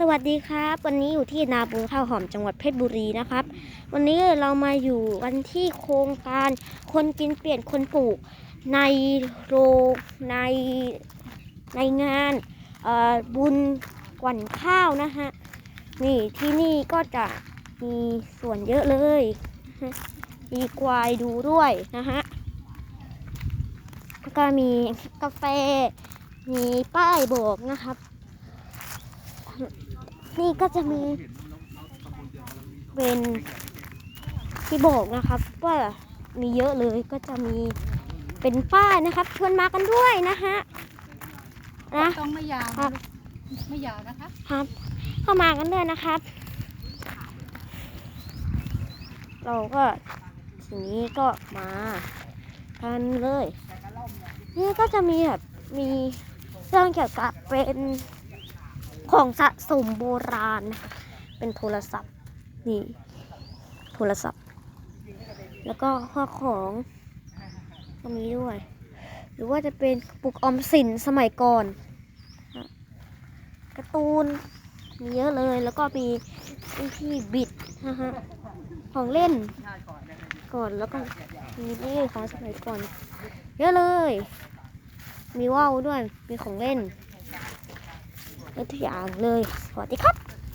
สวัสดีครับ วันนี้อยู่ที่นาบุงข้าวหอมจังหวัดเพชรบุรีนะครับ วันนี้เรามาอยู่วันที่โครงการคนกินเปลี่ยนคนปลูก ในโรงในในงานบุญกวันข้าวนะฮะนี่ที่นี่ก็จะมีส่วนเยอะเลย มีควายดูด้วยนะฮะแล้วก็มีกาแฟมีป้ายบอกนะครับ นี่ก็จะมีเป็นที่บอกนะครับว่ามีเยอะเลยก็จะมีเป็นป้ายนะครับ ชวนมากันด้วยนะฮะนะต้องไม่ยาวครันะบไม่ยาวนะคะครับเข้ามากันด้วยนะครับ เราก็ทีนี้ก็มากันเลย นี่ก็จะมีแบบมีเรื่องเกี่ยวกับเป็น ของสะสมโบราณนะคะ เป็นโทรศัพท์ นี่ โทรศัพท์ แล้วก็ข้อของก็มีด้วย หรือว่าจะเป็นกระปุกออมสินสมัยก่อนการ์ตูน มีเยอะเลย แล้วก็มีที่บิดนะฮะ ของเล่น ก่อน แล้วก็มีนี่ของสมัยก่อน เยอะเลย มีว่าวด้วย มีของเล่น ทุกอย่างเลย สวัสดีครับ